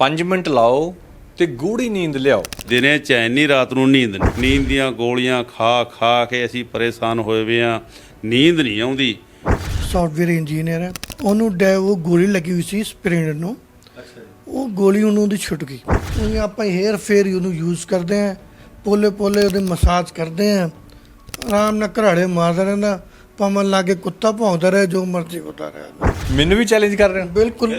5 minute ਲਾਓ ਤੇ ਗੂੜੀ ਨੀਂਦ ਲਿਆਓ। ਦਿਨੇ ਚੈਨ ਨਹੀਂ ਰਾਤ ਨੂੰ ਨੀਂਦ ਨਹੀਂ ਨੀਂਦ ਦੀਆਂ ਗੋਲੀਆਂ ਖਾ ਖਾ ਕੇ ਅਸੀਂ ਪਰੇਸ਼ਾਨ ਹੋਏ ਵੇ ਆ। ਨੀਂਦ ਨਹੀਂ ਆਉਂਦੀ। ਸੌਫਟਵੇਅਰ ਇੰਜੀਨੀਅਰ ਹੈ। ਉਹਨੂੰ ਡੈ ਉਹ ਗੋਲੀ ਲੱਗੀ ਹੋਈ ਸੀ ਸਪਰਿੰਟ ਨੂੰ। ਉਹ ਗੋਲੀ ਉਹਨੂੰ ਦੀ ਛੁੱਟ ਗਈ। ਉਹ ਆਪਾਂ ਹੇਅਰ ਫੇਰ ਉਹਨੂੰ ਯੂਜ਼ ਕਰਦੇ ਆ। ਪੋਲੇ ਪੋਲੇ ਉਹਦੇ ਮਸਾਜ ਕਰਦੇ ਆ। ਆਰਾਮ ਨਾਲ ਘਰਾੜੇ ਮਾਰਦਾ ਰਹਿੰਦਾ। ਭਾਵੇਂ ਲਾਗੇ ਕੁੱਤਾ ਭੌਂਕਦਾ ਰਹੇ ਜੋ ਮਰਜ਼ੀ ਹੁੰਦਾ ਰਹੇ। ਮੈਨੂੰ ਵੀ ਚੈਲੰਜ ਕਰ ਰਹੇ ਹੋ? ਬਿਲਕੁਲ।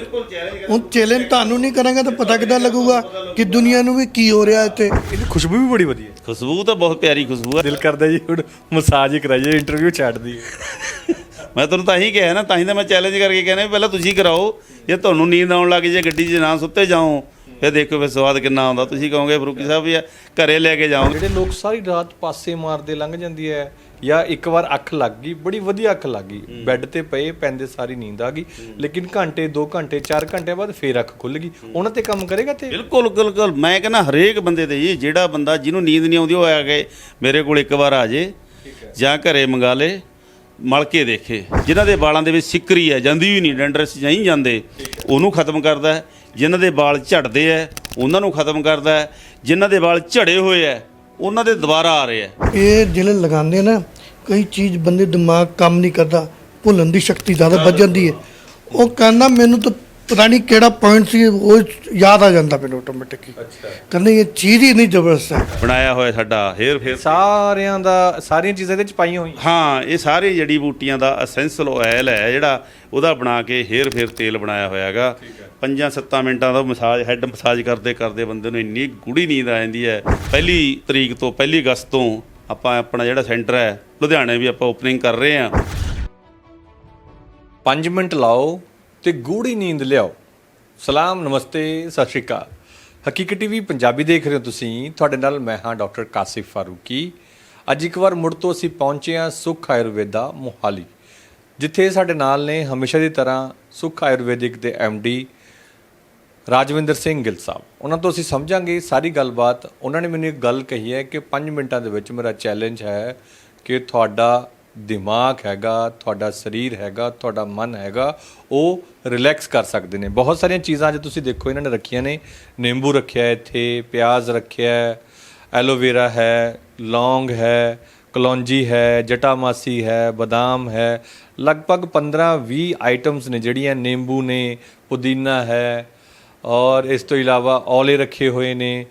ਹੁਣ ਚੈਲੰਜ ਤੁਹਾਨੂੰ ਨਹੀਂ ਕਰਾਂਗਾ ਤਾਂ ਪਤਾ ਕਿੱਦਾਂ ਲੱਗੂਗਾ ਕਿ ਦੁਨੀਆ ਨੂੰ ਵੀ ਕੀ ਹੋ ਰਿਹਾ ਇੱਥੇ। ਇਹਦੀ ਖੁਸ਼ਬੂ ਵੀ ਬੜੀ ਵਧੀਆ। ਖੁਸ਼ਬੂ ਤਾਂ ਬਹੁਤ ਪਿਆਰੀ ਖੁਸ਼ਬੂ ਆ। ਦਿਲ ਕਰਦਾ ਜੀ ਹੁਣ ਮਸਾਜ ਹੀ ਕਰਾਈਏ ਇੰਟਰਵਿਊ ਛੱਡ ਦੀ ਮੈਂ ਤੁਹਾਨੂੰ ਤਾਂ ਹੀ ਕਿਹਾ ਨਾ ਤਾਂ ਹੀ ਤਾਂ ਮੈਂ ਚੈਲੰਜ ਕਰਕੇ ਕਹਿੰਦਾ ਵੀ ਪਹਿਲਾਂ ਤੁਸੀਂ ਕਰਾਓ ਜੇ ਤੁਹਾਨੂੰ ਨੀਂਦ ਆਉਣ ਲੱਗ ਜੇ ਗੱਡੀ 'ਚ ਨਾ ਸੁੱਤੇ ਜਾਓ ਫਿਰ ਦੇਖੋ ਫਿਰ ਸਵਾਦ ਕਿੰਨਾ ਆਉਂਦਾ। ਤੁਸੀਂ ਕਹੋਗੇ ਫਰੂਕੀ ਸਾਹਿਬ ਵੀ ਘਰੇ ਲੈ ਕੇ ਜਾਓ। ਜਿਹੜੇ ਲੋਕ ਸਾਰੀ ਰਾਤ ਪਾਸੇ ਮਾਰਦੇ ਲੰਘ ਜਾਂਦੀ ਹੈ ਜਾਂ ਇੱਕ ਵਾਰ ਅੱਖ ਲੱਗ ਗਈ ਬੜੀ ਵਧੀਆ ਅੱਖ ਲੱਗ ਗਈ। ਬੈੱਡ ਤੇ ਪਏ ਪੈਂਦੇ ਸਾਰੀ ਨੀਂਦ ਆ ਗਈ। ਲੇਕਿਨ ਘੰਟੇ 2 ਘੰਟੇ 4 ਘੰਟੇ ਬਾਅਦ ਫੇਰ ਅੱਖ ਖੁੱਲ ਗਈ। ਉਹਨਾਂ ਤੇ ਕੰਮ ਕਰੇਗਾ ਤੇ? ਬਿਲਕੁਲ ਬਿਲਕੁਲ। ਮੈਂ ਕਹਿੰਦਾ ਹਰੇਕ ਬੰਦੇ ਤੇ ਜੀ ਜਿਹੜਾ ਬੰਦਾ ਜਿਹਨੂੰ ਨੀਂਦ ਨਹੀਂ ਆਉਂਦੀ ਉਹ ਆ ਕੇ ਮੇਰੇ ਕੋਲ ਇੱਕ ਵਾਰ ਆ ਜੇ ਜਾਂ ਘਰੇ ਮੰਗਾ ਲੇ ਮਲ ਕੇ ਦੇਖੇ। ਜਿਨ੍ਹਾਂ ਦੇ ਵਾਲਾਂ ਦੇ ਵਿੱਚ ਸਿੱਕਰੀ ਹੈ ਜਾਂਦੀ ਵੀ ਨਹੀਂ ਡੈਂਡਰਸ ਨਹੀਂ ਜਾਂਦੇ ਉਹਨੂੰ ਖਤਮ ਕਰਦਾ ਹੈ। ਜਿਨ੍ਹਾਂ ਦੇ ਵਾਲ ਝੜਦੇ ਹੈ ਉਹਨਾਂ ਨੂੰ ਖਤਮ ਕਰਦਾ ਹੈ। ਜਿਨ੍ਹਾਂ ਦੇ ਵਾਲ ਝੜੇ ਹੋਏ ਹੈ ਉਹਨਾਂ ਦੇ ਦੁਬਾਰਾ ਆ ਰਹੇ ਹੈ ਇਹ ਜਿਹੜੇ ਲਗਾਉਂਦੇ ਨਾ, ਕਈ ਚੀਜ਼ ਬੰਦੇ ਦਿਮਾਗ ਕੰਮ ਨਹੀਂ ਕਰਦਾ, ਭੁੱਲਣ ਦੀ ਸ਼ਕਤੀ ਜ਼ਿਆਦਾ ਵੱਧ ਜਾਂਦੀ ਹੈ। ਉਹ ਕਹਿੰਦਾ, ਮੈਨੂੰ ਤਾਂ ਪਤਾ ਨਹੀਂ ਕਿਹੜਾ ਪੁਆਇੰਟ ਸੀ ਉਹ ਯਾਦ ਆ ਜਾਂਦਾ ਮੈਨੂੰ ਆਟੋਮੈਟਿਕਲੀ ਅੱਛਾ। ਕਹਿੰਦੇ ਇਹ ਚੀਜ਼ ਹੀ ਨਹੀਂ ਜ਼ਬਰਦਸਤ ਹੈ। ਬਣਾਇਆ ਹੋਇਆ ਸਾਡਾ ਹੇਅਰ ਫੇਰ ਸਾਰਿਆਂ ਦਾ ਸਾਰੀਆਂ ਚੀਜ਼ਾਂ ਇਹਦੇ ਚ ਪਾਈਆਂ ਹੋਈਆਂ। ਹਾਂ ਇਹ ਸਾਰੇ ਜੜੀ ਬੂਟੀਆਂ ਦਾ ਐਸੈਂਸ਼ਲ ਆਇਲ ਹੈ ਜਿਹੜਾ ਉਹਦਾ ਬਣਾ ਕੇ ਹੇਅਰ ਫੇਰ ਤੇਲ ਬਣਾਇਆ ਹੋਇਆ ਹੈਗਾ। ਪੰਜਾਂ ਸੱਤਾਂ ਮਿੰਟਾਂ ਦਾ ਮਸਾਜ ਹੈਡ ਮਸਾਜ ਕਰਦੇ ਕਰਦੇ ਬੰਦੇ ਨੂੰ ਇੰਨੀ ਗੂੜੀ ਨੀਂਦ ਆ ਜਾਂਦੀ ਹੈ। ਪਹਿਲੀ ਤਰੀਕ ਤੋਂ ਪਹਿਲੀ ਅਗਸਤ ਤੋਂ ਆਪਾਂ ਆਪਣਾ ਜਿਹੜਾ ਸੈਂਟਰ ਹੈ ਲੁਧਿਆਣੇ ਵੀ ਆਪਾਂ ਓਪਨਿੰਗ ਕਰ ਰਹੇ ਹਾਂ। 5 ਮਿੰਟ ਲਾਓ। ਤੇ ਗੂੜੀ ਨੀਂਦ ਲਿਆਓ। ਸਲਾਮ, ਨਮਸਤੇ, ਸਤਿ ਸ਼੍ਰੀ ਅਕਾਲ। ਹਕੀਕਤ ਟੀਵੀ ਪੰਜਾਬੀ ਦੇਖ ਰਹੇ ਹੋ ਤੁਸੀਂ। ਤੁਹਾਡੇ ਨਾਲ ਮੈਂ ਹਾਂ ਡਾਕਟਰ ਕਾਸਿਫ ਫਾਰੂਕੀ। ਅੱਜ ਇੱਕ ਵਾਰ ਮੁੜ ਤੋਂ ਅਸੀਂ ਪਹੁੰਚੇ ਹਾਂ ਸੁਖ ਆਯੁਰਵੇਦਾ ਮੋਹਾਲੀ, ਜਿੱਥੇ ਸਾਡੇ ਨਾਲ ਨੇ ਹਮੇਸ਼ਾ ਦੀ ਤਰ੍ਹਾਂ ਸੁਖ ਆਯੁਰਵੈਦਿਕ ਦੇ ਡੀ ਰਾਜਵਿੰਦਰ ਸਿੰਘ ਗਿੱਲ ਸਾਹਿਬ। ਉਹਨਾਂ ਤੋਂ ਅਸੀਂ ਸਮਝਾਂਗੇ ਸਾਰੀ ਗੱਲਬਾਤ। ਉਹਨਾਂ ਨੇ ਮੈਨੂੰ ਇੱਕ ਗੱਲ ਕਹੀ ਹੈ ਕਿ 5 ਮਿੰਟਾਂ ਦੇ ਵਿੱਚ ਮੇਰਾ ਚੈਲੰਜ ਹੈ ਕਿ ਤੁਹਾਡਾ ਦਿਮਾਗ ਹੈਗਾ, ਤੁਹਾਡਾ ਸਰੀਰ ਹੈਗਾ, ਤੁਹਾਡਾ ਮਨ ਹੈਗਾ, ਉਹ ਰਿਲੈਕਸ ਕਰ ਸਕਦੇ ਨੇ। ਬਹੁਤ ਸਾਰੀਆਂ ਚੀਜ਼ਾਂ ਜੇ ਤੁਸੀਂ ਦੇਖੋ, ਇਹਨਾਂ ਨੇ ਰੱਖੀਆਂ ਨੇ। ਨਿੰਬੂ ਰੱਖਿਆ ਇੱਥੇ, ਪਿਆਜ਼ ਰੱਖਿਆ ਹੈ ਐਲੋਵੇਰਾ ਹੈ, ਲੌਂਗ ਹੈ, ਕਲੌਂਜੀ ਹੈ, ਜਟਾਮਾਸੀ ਹੈ, ਬਦਾਮ ਹੈ। ਲਗਭਗ 15-20 ਆਈਟਮਸ ਨੇ ਜਿਹੜੀਆਂ ਨਿੰਬੂ ਨੇ, ਪੁਦੀਨਾ ਹੈ, ਔਰ ਇਸ ਤੋਂ ਇਲਾਵਾ ਔਲੇ ਰੱਖੇ ਹੋਏ ਨੇ।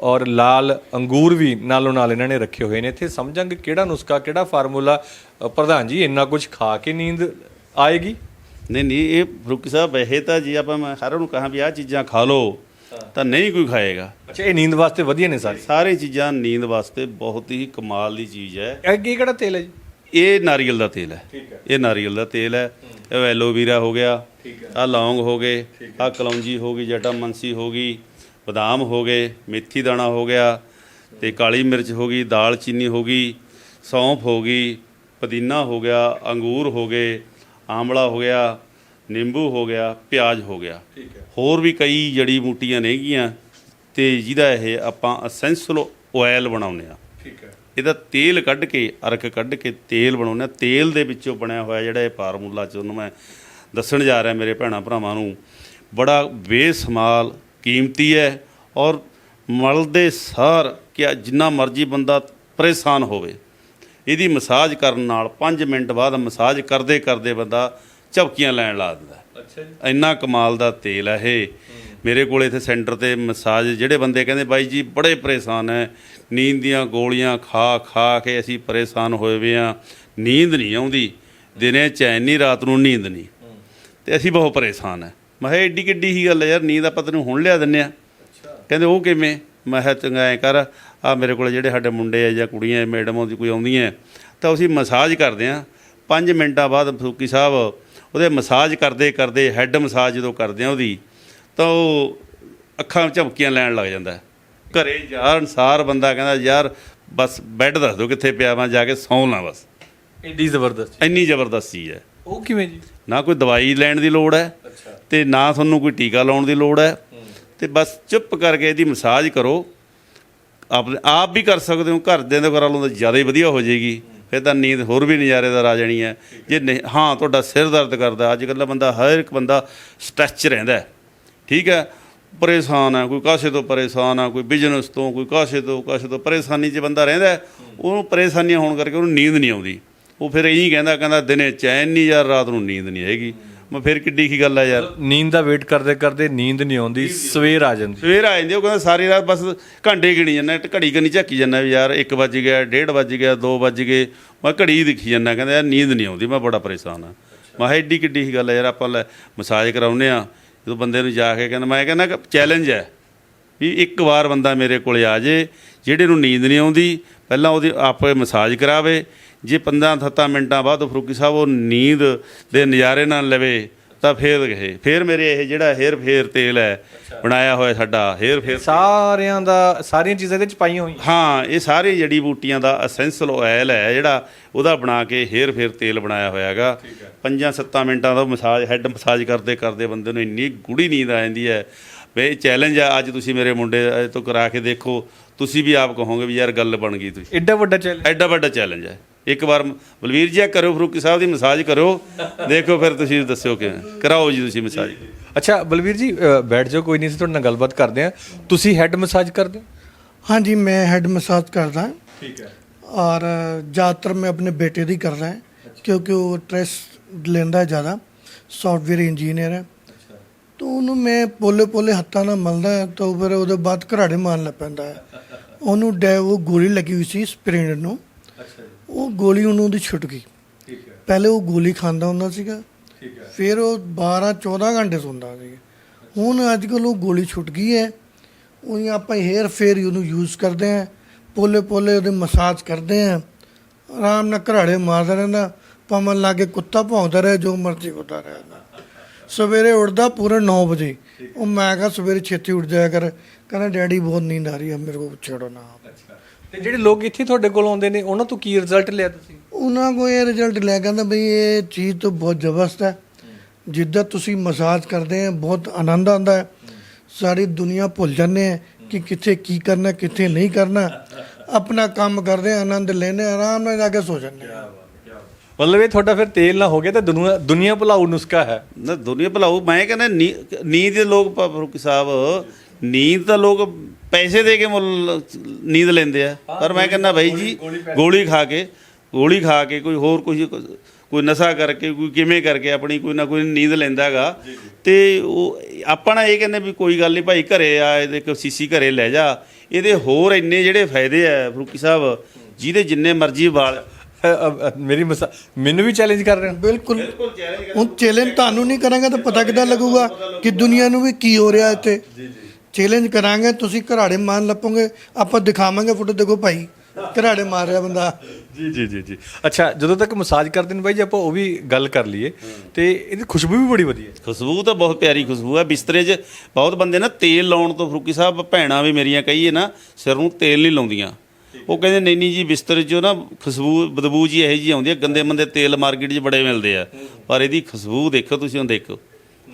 ਔਰ ਲਾਲ ਅੰਗੂਰ ਵੀ ਨਾਲੋਂ ਨਾਲ ਇਹਨਾਂ ਨੇ ਰੱਖੇ ਹੋਏ ਨੇ। ਇੱਥੇ ਸਮਝਾਂਗੇ ਕਿਹੜਾ ਨੁਸਖਾ ਕਿਹੜਾ ਫਾਰਮੂਲਾ। ਪ੍ਰਧਾਨ ਜੀ ਇੰਨਾ ਕੁਝ ਖਾ ਕੇ ਨੀਂਦ ਆਏਗੀ? ਨਹੀਂ ਨਹੀਂ ਇਹ ਫਰੂਕੀ ਸਾਹਿਬ ਵੈਸੇ ਤਾਂ ਜੀ ਆਪਾਂ ਮੈਂ ਸਾਰਿਆਂ ਨੂੰ ਕਹਾਂ ਵੀ ਆਹ ਚੀਜ਼ਾਂ ਖਾ ਲਓ ਤਾਂ ਨਹੀਂ ਕੋਈ ਖਾਏਗਾ। ਅੱਛਾ ਇਹ ਨੀਂਦ ਵਾਸਤੇ ਵਧੀਆ ਨੇ ਸਾਰੇ? ਸਾਰੇ ਚੀਜ਼ਾਂ ਨੀਂਦ ਵਾਸਤੇ ਬਹੁਤ ਹੀ ਕਮਾਲ ਦੀ ਚੀਜ਼ ਹੈ। ਇਹ ਕੀ ਕਿਹੜਾ ਤੇਲ ਹੈ ਜੀ? ਇਹ ਨਾਰੀਅਲ ਦਾ ਤੇਲ ਹੈ। ਇਹ ਨਾਰੀਅਲ ਦਾ ਤੇਲ ਹੈ। ਇਹ ਐਲੋਵੀਰਾ ਹੋ ਗਿਆ ਆ ਲੌਂਗ ਹੋ ਗਏ ਆ ਕਲੌਂਜੀ ਹੋ ਗਈ ਜਟਾਮੰਸੀ ਹੋ ਗਈ ਬਦਾਮ ਹੋ ਗਏ ਮੇਥੀ ਦਾਣਾ ਹੋ ਗਿਆ ਤੇ ਕਾਲੀ ਮਿਰਚ ਹੋ ਗਈ ਦਾਲ ਚੀਨੀ ਹੋ ਗਈ ਸੌਂਫ ਹੋ ਗਈ ਪੁਦੀਨਾ ਹੋ ਗਿਆ ਅੰਗੂਰ ਹੋ ਗਏ ਆਮਲਾ ਹੋ ਗਿਆ ਨਿੰਬੂ ਹੋ ਗਿਆ ਪਿਆਜ਼ ਹੋ ਗਿਆ। ਹੋਰ ਵੀ ਕਈ ਜੜੀ ਬੂਟੀਆਂ ਨੇਗੀਆਂ ਤੇ ਜਿਹਦਾ ਇਹ ਆਪਾਂ ਅਸੈਂਸ਼ਲ ਆਇਲ ਬਣਾਉਂਦੇ ਆ ਠੀਕ ਹੈ। ਇਹਦਾ ਤੇਲ ਕੱਢ ਕੇ ਅਰਕ ਕੱਢ ਕੇ ਤੇਲ ਬਣਾਉਂਦੇ ਆ ਤੇਲ ਦੇ ਵਿੱਚੋਂ ਬਣਿਆ ਹੋਇਆ ਜਿਹੜਾ ਇਹ ਫਾਰਮੂਲਾ ਚ ਉਹਨੂੰ ਮੈਂ ਦੱਸਣ ਜਾ ਰਿਹਾ ਮੇਰੇ ਭੈਣਾਂ ਭਰਾਵਾਂ ਨੂੰ ਬੜਾ ਬੇਸਮਾਲ ਕੀਮਤੀ ਹੈ ਔਰ ਮਲ ਦੇ ਸਾਰ ਕਿ ਜਿੰਨਾ ਮਰਜ਼ੀ ਬੰਦਾ ਪਰੇਸ਼ਾਨ ਹੋਵੇ ਇਹਦੀ ਮਸਾਜ ਕਰਨ ਨਾਲ 5 ਮਿੰਟ ਬਾਅਦ ਮਸਾਜ ਕਰਦੇ ਕਰਦੇ ਬੰਦਾ ਝਪਕੀਆਂ ਲੈਣ ਲਾ ਦਿੰਦਾ। ਅੱਛਾ ਜੀ। ਇੰਨਾ ਕਮਾਲ ਦਾ ਤੇਲ ਹੈ ਇਹ। ਮੇਰੇ ਕੋਲ ਇੱਥੇ ਸੈਂਟਰ ਤੇ ਮਸਾਜ ਜਿਹੜੇ ਬੰਦੇ ਕਹਿੰਦੇ ਬਾਈ ਜੀ ਬੜੇ ਪਰੇਸ਼ਾਨ ਹੈ। ਨੀਂਦ ਦੀਆਂ ਗੋਲੀਆਂ ਖਾ ਖਾ ਕੇ ਅਸੀਂ ਪਰੇਸ਼ਾਨ ਹੋਏ ਵੇ ਆ। ਨੀਂਦ ਨਹੀਂ ਆਉਂਦੀ। ਦਿਨੇ ਚੈਨ ਨਹੀਂ ਰਾਤ ਨੂੰ ਨੀਂਦ ਨਹੀਂ। ਤੇ ਅਸੀਂ ਬਹੁਤ ਪਰੇਸ਼ਾਨ ਹੈ। ਮੈਂ ਕਿਹਾ ਏਡੀ ਕਿੱਡੀ ਹੀ ਗੱਲ ਹੈ ਯਾਰ ਨੀਂਦ ਆਪਾਂ ਤੈਨੂੰ ਹੁਣ ਲਿਆ ਦਿੰਨੇ ਆ। ਕਹਿੰਦੇ ਉਹ ਕਿਵੇਂ? ਮੈਂ ਕਿਹਾ ਚੰਗਾ ਐ ਕਰ ਆ ਮੇਰੇ ਕੋਲ ਜਿਹੜੇ ਸਾਡੇ ਮੁੰਡੇ ਆ ਜਾਂ ਕੁੜੀਆਂ ਮੈਡਮ ਉਹਦੀ ਕੋਈ ਆਉਂਦੀਆਂ ਤਾਂ ਅਸੀਂ ਮਸਾਜ ਕਰਦੇ ਆ। 5 ਮਿੰਟਾਂ ਬਾਅਦ ਫਸੂਕੀ ਸਾਹਿਬ ਉਹਦੇ ਮਸਾਜ ਕਰਦੇ ਕਰਦੇ ਹੈੱਡ ਮਸਾਜ ਜਦੋਂ ਕਰਦੇ ਆ ਉਹਦੀ ਤਾਂ ਉਹ ਅੱਖਾਂ ਵਿੱਚ ਝਪਕੀਆਂ ਲੈਣ ਲੱਗ ਜਾਂਦਾ। ਘਰੇ ਜਾਣ ਅਨਸਾਰ ਬੰਦਾ ਕਹਿੰਦਾ ਯਾਰ ਬਸ ਬੈੱਡ ਦੱਸ ਦਿਓ ਕਿੱਥੇ ਪਿਆ ਮੈਂ ਜਾ ਕੇ ਸੌਂ ਲਾਂ ਬਸ। ਏਡੀ ਜ਼ਬਰਦਸਤ। ਇੰਨੀ ਜ਼ਬਰਦਸਤ ਹੈ। ਉਹ ਕਿਵੇਂ ਜੀ? ਨਾ ਕੋਈ ਦਵਾਈ ਲੈਣ ਦੀ ਲੋੜ ਹੈ ਤੇ ਨਾ ਤੁਹਾਨੂੰ ਕੋਈ ਟੀਕਾ ਲਾਉਣ ਦੀ ਲੋੜ ਹੈ। ਤੇ ਬਸ ਚੁੱਪ ਕਰਕੇ ਇਹਦੀ ਮਸਾਜ ਕਰੋ। ਆਪ ਆਪ ਵੀ ਕਰ ਸਕਦੇ ਹੋ ਘਰ ਦੇ ਕਰਾ ਲਓ ਤਾਂ ਜ਼ਿਆਦਾ ਹੀ ਵਧੀਆ ਹੋ ਜਾਏਗੀ। ਫਿਰ ਤਾਂ ਨੀਂਦ ਹੋਰ ਵੀ ਨਜ਼ਾਰੇਦਾਰ ਆ ਜਾਣੀ ਹੈ। ਜੇ ਹਾਂ ਤੁਹਾਡਾ ਸਿਰ ਦਰਦ ਕਰਦਾ ਅੱਜ ਕੱਲ੍ਹ ਬੰਦਾ ਹਰ ਇੱਕ ਬੰਦਾ ਸਟ੍ਰੈਚ ਰਹਿੰਦਾ ਹੈ। ਠੀਕ ਹੈ? ਪਰੇਸ਼ਾਨ ਹੈ ਕੋਈ ਕਾਸੇ ਤੋਂ ਪਰੇਸ਼ਾਨ ਆ ਕੋਈ ਬਿਜ਼ਨਸ ਤੋਂ ਕੋਈ ਕਾਸੇ ਤੋਂ ਕਾਸੇ ਤੋਂ ਪਰੇਸ਼ਾਨੀ 'ਚ ਬੰਦਾ ਰਹਿੰਦਾ ਹੈ, ਉਹਨੂੰ ਪਰੇਸ਼ਾਨੀਆਂ ਹੋਣ ਕਰਕੇ ਉਹਨੂੰ ਨੀਂਦ ਨਹੀਂ ਆਉਂਦੀ। ਉਹ ਫਿਰ ਇਹੀ ਕਹਿੰਦਾ ਕਹਿੰਦਾ ਦਿਨੇ ਚੈਨ ਨਹੀਂ ਯਾਰ ਰਾਤ ਨੂੰ ਨੀਂਦ ਨਹੀਂ ਹੈਗੀ। ਮੈਂ ਫਿਰ ਕਿੱਡੀ ਕੀ ਗੱਲ ਆ ਯਾਰ। ਨੀਂਦ ਦਾ ਵੇਟ ਕਰਦੇ ਕਰਦੇ ਨੀਂਦ ਨਹੀਂ ਆਉਂਦੀ ਸਵੇਰ ਆ ਜਾਂਦੀ। ਸਵੇਰ ਆ ਜਾਂਦੀ ਉਹ ਕਹਿੰਦਾ ਸਾਰੀ ਰਾਤ ਬਸ ਘੰਟੇ ਗਿਣੀ ਜਾਂਦਾ ਘੜੀ ਕਨੀ ਝਾਕੀ ਜਾਂਦਾ ਵੀ ਯਾਰ 1 ਵੱਜ ਗਿਆ 1:30 ਵੱਜ ਗਿਆ 2 ਵੱਜ ਗਏ। ਮੈਂ ਘੜੀ ਦੇਖੀ ਜਾਂਦਾ ਕਹਿੰਦਾ ਯਾਰ ਨੀਂਦ ਨਹੀਂ ਆਉਂਦੀ ਮੈਂ ਬੜਾ ਪਰੇਸ਼ਾਨ ਆ। ਮੈਂ ਏਡੀ ਕਿੱਡੀ ਹੀ ਗੱਲ ਆ ਯਾਰ ਆਪਾਂ ਲੈ ਮਸਾਜ ਕਰਾਉਨੇ ਆ ਜਦੋਂ ਬੰਦੇ ਨੂੰ ਜਾ ਕੇ ਕਹਿੰਦਾ ਮੈਂ ਕਹਿੰਦਾ ਚੈਲੰਜ ਹੈ ਵੀ ਇੱਕ ਵਾਰ ਬੰਦਾ ਮੇਰੇ ਕੋਲੇ ਆ ਜੇ ਜਿਹੜੇ ਨੂੰ ਨੀਂਦ ਨਹੀਂ ਆਉਂਦੀ ਪਹਿਲਾਂ ਉਹਦੀ ਆਪੇ ਮਸਾਜ ਕਰਾਵੇ ਜੇ 15-7 ਮਿੰਟਾਂ ਬਾਅਦ ਫਰੂਕੀ ਸਾਹਿਬ ਉਹ ਨੀਂਦ ਦੇ ਨਜ਼ਾਰੇ ਨਾਲ ਲਵੇ ਤਾਂ ਫੇਰ ਗਏ ਫੇਰ ਮੇਰੇ ਇਹ ਜਿਹੜਾ ਹੇਅਰ ਫੇਰ ਤੇਲ ਹੈ ਬਣਾਇਆ ਹੋਇਆ ਸਾਡਾ ਹੇਅਰ ਫੇਰ ਸਾਰਿਆਂ ਦਾ ਸਾਰੀਆਂ ਚੀਜ਼ਾਂ ਇਹਦੇ ਚ ਪਾਈਆਂ ਹੋਈਆਂ। ਹਾਂ ਇਹ ਸਾਰੇ ਜੜੀ ਬੂਟੀਆਂ ਦਾ ਅਸੈਂਸ਼ਲ ਆਇਲ ਹੈ ਜਿਹੜਾ ਉਹਦਾ ਬਣਾ ਕੇ ਹੇਅਰ ਫੇਰ ਤੇਲ ਬਣਾਇਆ ਹੋਇਆ ਹੈਗਾ। ਪੰਜਾਂ ਸੱਤਾਂ ਮਿੰਟਾਂ ਦਾ ਮਸਾਜ ਹੈੱਡ ਮਸਾਜ ਕਰਦੇ ਕਰਦੇ ਬੰਦੇ ਨੂੰ ਇੰਨੀ ਗੂੜੀ ਨੀਂਦ ਆ ਜਾਂਦੀ ਹੈ। ਵੀ ਇਹ ਚੈਲੰਜ ਆ ਅੱਜ ਤੁਸੀਂ ਮੇਰੇ ਮੁੰਡੇ ਤੋਂ ਕਰਾ ਕੇ ਦੇਖੋ ਤੁਸੀਂ ਵੀ ਆਪ ਕਹੋਗੇ ਵੀ ਯਾਰ ਗੱਲ ਬਣ ਗਈ ਤੁਸੀਂ। ਐਡਾ ਵੱਡਾ ਚੈਲੰਜ ਐਡਾ ਵੱਡਾ ਚੈਲੰਜ ਹੈ। ਇੱਕ ਵਾਰ ਬਲਵੀਰ ਜੀ ਕਰੋ ਫਰੂਕੀ ਸਾਹਿਬ ਦੀ ਮਸਾਜ ਕਰੋ। ਦੇਖੋ ਫਿਰ ਤੁਸੀਂ ਦੱਸਿਓ ਕਿਵੇਂ। ਕਰਾਓ ਜੀ ਤੁਸੀਂ ਮਸਾਜ। ਅੱਛਾ ਬਲਵੀਰ ਜੀ ਬੈਠ ਜਾਓ ਕੋਈ ਨਹੀਂ ਸੀ ਤੁਹਾਡੇ ਨਾਲ ਗੱਲਬਾਤ ਕਰਦੇ ਆ ਤੁਸੀਂ ਹੈਡ ਮਸਾਜ ਕਰਦੇ ਹੋ? ਹਾਂਜੀ ਮੈਂ ਹੈਡ ਮਸਾਜ ਕਰਦਾ। ਠੀਕ ਹੈ। ਔਰ ਜ਼ਿਆਦਾਤਰ ਮੈਂ ਆਪਣੇ ਬੇਟੇ ਦੀ ਕਰ ਰਿਹਾ ਕਿਉਂਕਿ ਉਹ ਸਟ੍ਰੈਸ ਲੈਂਦਾ ਜ਼ਿਆਦਾ। ਸੌਫਟਵੇਅਰ ਇੰਜੀਨੀਅਰ ਹੈ। ਤਾਂ ਉਹਨੂੰ ਮੈਂ ਪੋਲੇ ਪੋਲੇ ਹੱਥਾਂ ਨਾਲ ਮਲਦਾ ਤਾਂ ਫਿਰ ਉਹਦੇ ਬਾਅਦ ਘਰਾੜੇ ਮਾਰਨ ਲੱਗ ਪੈਂਦਾ ਉਹਨੂੰ ਡੈ ਉਹ ਗੋਲੀ ਲੱਗੀ ਹੋਈ ਸੀ ਸਪ੍ਰਿੰਟ ਨੂੰ। ਉਹ ਗੋਲੀ ਉਹਨੂੰ ਦੀ ਛੁੱਟ ਗਈ। ਠੀਕ ਹੈ। ਪਹਿਲੇ ਉਹ ਗੋਲੀ ਖਾਂਦਾ ਹੁੰਦਾ ਸੀਗਾ ਠੀਕ ਹੈ। ਫਿਰ ਉਹ 12 14 ਘੰਟੇ ਸੌਂਦਾ ਸੀ ਹੁਣ ਅੱਜ ਕੱਲ੍ਹ ਉਹ ਗੋਲੀ ਛੁੱਟ ਗਈ ਹੈ। ਉਹ ਆਪਾਂ ਹੇਅਰ ਫੇਰ ਉਹਨੂੰ ਯੂਜ਼ ਕਰਦੇ ਆ ਪੋਲੇ ਪੋਲੇ ਉਹਦੇ ਮਸਾਜ ਕਰਦੇ ਆ ਆਰਾਮ ਨਾਲ ਘਰਾੜੇ ਮਾਰਦਾ ਰਹਿੰਦਾ। ਭਾਵੇਂ ਲਾਗੇ ਕੁੱਤਾ ਭੌਂਕਦਾ ਰਹੇ ਜੋ ਮਰਜ਼ੀ ਹੁੰਦਾ ਰਹਿੰਦਾ ਸਵੇਰੇ ਉੱਠਦਾ ਪੂਰੇ 9 ਵਜੇ। ਉਹ ਮੈਂ ਕਿਹਾ ਸਵੇਰੇ ਛੇਤੀ ਉੱਠ ਜਾਇਆ ਕਰ। ਕਹਿੰਦਾ ਡੈਡੀ ਬਹੁਤ ਨੀਂਦ ਆ ਰਹੀ ਹੈ ਮੇਰੇ ਕੋਲ ਛੇੜੋ ਨਾ ਤੇ ਜਿਹੜੇ ਲੋਕ ਇੱਥੇ ਤੁਹਾਡੇ ਕੋਲ ਆਉਂਦੇ ਨੇ ਉਹਨਾਂ ਤੋਂ ਕੀ ਰਿਜ਼ਲਟ ਲਿਆ ਤੁਸੀਂ? ਉਹਨਾਂ ਕੋਲ ਇਹ ਰਿਜ਼ਲਟ ਲੈ ਕਹਿੰਦਾ ਬਈ ਇਹ ਚੀਜ਼ ਤਾਂ ਬਹੁਤ ਜ਼ਬਰਦਸਤ ਹੈ। ਜਿੱਦਾਂ ਤੁਸੀਂ ਮਸਾਜ ਕਰਦੇ ਆ ਬਹੁਤ ਆਨੰਦ ਆਉਂਦਾ ਹੈ। ਸਾਰੀ ਦੁਨੀਆ ਭੁੱਲ ਜਾਂਦੇ ਆ ਕਿ ਕਿੱਥੇ ਕੀ ਕਰਨਾ ਕਿੱਥੇ ਨਹੀਂ ਕਰਨਾ। ਆਪਣਾ ਕੰਮ ਕਰਦੇ ਆ ਆਨੰਦ ਲੈਂਦੇ ਆ, ਆਰਾਮ ਨਾਲ ਜਾ ਕੇ ਸੋ ਜਾਂਦੇ ਆ। ਮਤਲਬ ਇਹ ਤੁਹਾਡਾ ਫਿਰ ਤੇਲ ਨਾ ਹੋ ਗਿਆ ਤਾਂ ਦੁਨੀਆ ਦੁਨੀਆ ਭੁਲਾਊ ਨੁਸਖਾ ਹੈ। ਨਾ ਦੁਨੀਆ ਭਲਾਉ ਮੈਂ ਕਹਿੰਦਾ ਨੀ- ਨੀਂਦ ਦੇ ਲੋਕ ਸਾਹਿਬ ਨੀਂਦ ਤਾਂ ਲੋਕ ਪੈਸੇ ਦੇ ਕੇ ਮੁੱਲ ਨੀਂਦ ਲੈਂਦੇ ਆ। ਪਰ ਮੈਂ ਕਹਿੰਦਾ ਬਾਈ ਜੀ ਗੋਲੀ ਖਾ ਕੇ ਗੋਲੀ ਖਾ ਕੇ ਕੋਈ ਹੋਰ ਕੁਝ ਕੋਈ ਨਸ਼ਾ ਕਰਕੇ ਕੋਈ ਕਿਵੇਂ ਕਰਕੇ ਆਪਣੀ ਕੋਈ ਨਾ ਕੋਈ ਨੀਂਦ ਲੈਂਦਾ ਹੈਗਾ ਤੇ ਉਹ ਆਪਾਂ ਨਾ ਇਹ ਕਹਿੰਦੇ ਵੀ ਕੋਈ ਗੱਲ ਨਹੀਂ ਭਾਈ ਘਰੇ ਆ ਇਹਦੇ ਇੱਕ ਸੀਸੀ ਘਰੇ ਲੈ ਜਾ। ਇਹਦੇ ਹੋਰ ਇੰਨੇ ਜਿਹੜੇ ਫਾਇਦੇ ਆ ਫਰੂਕੀ ਸਾਹਿਬ ਜਿਹਦੇ ਜਿੰਨੇ ਮਰਜ਼ੀ ਵਾਲ ਮੇਰੀ ਮਸਾ ਮੈਨੂੰ ਵੀ ਚੈਲੰਜ ਕਰ ਰਹੇ ਹੋ? ਬਿਲਕੁਲ। ਹੁਣ ਚੈਲੰਜ ਤੁਹਾਨੂੰ ਨਹੀਂ ਕਰਾਂਗੇ ਤਾਂ ਪਤਾ ਕਿੱਦਾਂ ਲੱਗੂਗਾ ਕਿ ਦੁਨੀਆ ਨੂੰ ਵੀ ਕੀ ਹੋ ਰਿਹਾ ਇੱਥੇ। ਚੈਲੰਜ ਕਰਾਂਗੇ ਤੁਸੀਂ ਘਰਾੜੇ ਮਾਰਨ ਲੱਪੋਗੇ ਆਪਾਂ ਦਿਖਾਵਾਂਗੇ ਫੋਟੋ ਦੇਖੋ ਭਾਈ ਘਰਾੜੇ ਮਾਰ ਰਿਹਾ ਬੰਦਾ। ਜੀ ਜੀ ਜੀ ਜੀ। ਅੱਛਾ ਜਦੋਂ ਤੱਕ ਮਸਾਜ ਕਰਦੇ ਨੇ ਬਾਈ ਜੀ ਆਪਾਂ ਉਹ ਵੀ ਗੱਲ ਕਰ ਲਈਏ। ਤੇ ਇਹਦੀ ਖੁਸ਼ਬੂ ਵੀ ਬੜੀ ਵਧੀਆ। ਹੈ ਖੁਸ਼ਬੂ ਤਾਂ ਬਹੁਤ ਪਿਆਰੀ ਖੁਸ਼ਬੂ ਹੈ। ਬਿਸਤਰੇ 'ਚ ਬਹੁਤ ਬੰਦੇ ਨਾ ਤੇਲ ਲਾਉਣ ਤੋਂ ਫਰੂਕੀ ਸਾਹਿਬ ਭੈਣਾਂ ਵੀ ਮੇਰੀਆਂ ਕਹੀਏ ਨਾ ਸਿਰ ਨੂੰ ਤੇਲ ਨਹੀਂ ਲਾਉਂਦੀਆਂ। ਉਹ ਕਹਿੰਦੇ ਨਹੀਂ ਨਹੀਂ ਜੀ ਬਿਸਤਰੇ 'ਚੋਂ ਨਾ ਖੁਸ਼ਬੂ ਬਦਬੂ ਜੀ ਇਹੋ ਜੀ ਆਉਂਦੀ ਹੈ। ਗੰਦੇ ਮੰਦੇ ਤੇਲ ਮਾਰਕੀਟ 'ਚ ਬੜੇ ਮਿਲਦੇ ਆ। ਪਰ ਇਹਦੀ ਖੁਸ਼ਬੂ ਦੇਖੋ ਤੁਸੀਂ ਹੁਣ ਦੇਖੋ।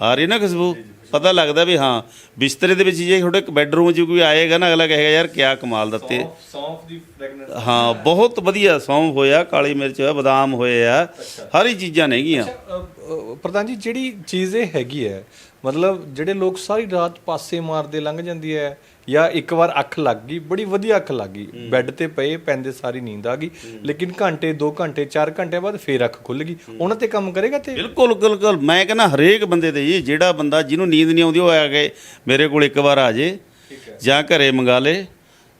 ਆ ਰਹੀ ਨਾ ਖੁਸ਼ਬੂ? ਪਤਾ ਲੱਗਦਾ ਵੀ ਹਾਂ ਬਿਸਤਰੇ ਦੇ ਵਿੱਚ ਜੇ ਤੁਹਾਡੇ ਬੈੱਡਰੂਮ 'ਚ ਕੋਈ ਆਏਗਾ ਨਾ ਅਗਲਾ ਕਹੇਗਾ ਯਾਰ ਕਿਆ ਕਮਾਲ ਦਿੱਤੇ ਸੌਂਫ ਦੀ ਫ੍ਰੈਗਨੈਂਸ ਹਾਂ ਬਹੁਤ ਵਧੀਆ ਸੌਂਫ ਹੋਇਆ ਕਾਲੀ ਮਿਰਚ ਹੋਇਆ ਬਦਾਮ ਹੋਏ ਆ ਹਰ ਹੀ ਚੀਜ਼ਾਂ ਨੇਗੀਆਂ ਪ੍ਰਧਾਨ ਜੀ ਜਿਹੜੀ ਚੀਜ਼ ਇਹ ਹੈਗੀ ਹੈ ਮਤਲਬ ਜਿਹੜੇ ਲੋਕ ਸਾਰੀ ਰਾਤ ਪਾਸੇ ਮਾਰਦੇ ਲੰਘ ਜਾਂਦੀ ਹੈ ਜਾਂ ਇੱਕ ਵਾਰ ਅੱਖ ਲੱਗ ਗਈ ਬੜੀ ਵਧੀਆ ਅੱਖ ਲੱਗ ਗਈ। ਬੈੱਡ ਤੇ ਪਏ ਪੈਂਦੇ ਸਾਰੀ ਨੀਂਦ ਆ ਗਈ। ਲੇਕਿਨ ਘੰਟੇ 2 ਘੰਟੇ 4 ਘੰਟੇ ਬਾਅਦ ਫੇਰ ਅੱਖ ਖੁੱਲ ਗਈ। ਉਹਨਾਂ ਤੇ ਕੰਮ ਕਰੇਗਾ ਤੇ ਬਿਲਕੁਲ ਬਿਲਕੁਲ। ਮੈਂ ਕਹਿੰਦਾ ਹਰੇਕ ਬੰਦੇ ਤੇ ਜੀ ਜਿਹੜਾ ਬੰਦਾ ਜਿਹਨੂੰ ਨੀਂਦ ਨਹੀਂ ਆਉਂਦੀ ਉਹ ਆ ਕੇ ਮੇਰੇ ਕੋਲ ਇੱਕ ਵਾਰ ਆ ਜੇ ਜਾਂ ਘਰੇ ਮੰਗਾ ਲੇ